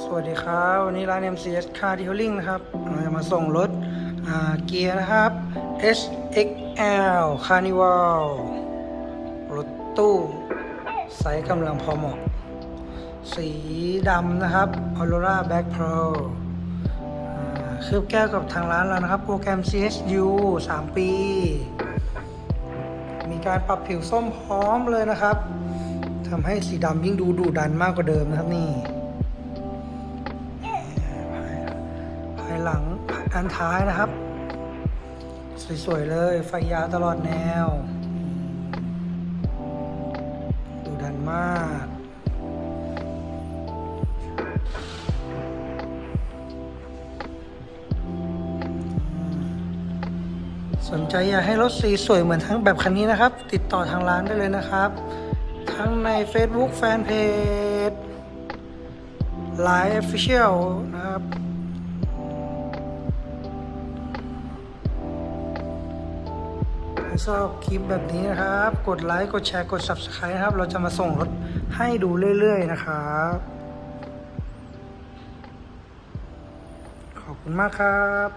สวัสดีครับ วันนี้ร้าน MCS Car Detailing นะครับ เราจะมาส่งรถเกียร์นะครับ SXL Carnival รถตู้ไซส์กำลังพอเหมาะ สีดำนะครับ Aurora Black Pearl อ่าเคลือบแก้วกับทางร้านเรานะครับ โปรแกรม CSU 3 ปี มีการปรับผิวส้มพร้อมเลยนะครับทำให้สีดำยิ่งดูดุดันมากกว่าเดิมนะครับนี่ ภายหลังอันท้ายนะครับ สวย ๆ เลย ไฟยาวตลอดแนว ดูดันมาก สนใจอยากให้รถสีสวยเหมือนทั้งแบบคันนี้นะครับ ติดต่อทางร้านได้เลยนะครับ ทั้งใน Facebook Fanpage Line Official นะครับ ชอบคลิปแบบนี้นะครับ กดไลค์กดแชร์กด Subscribe นะครับ เราจะมาส่งรถให้ดูเรื่อยๆนะครับ ขอบคุณมากครับ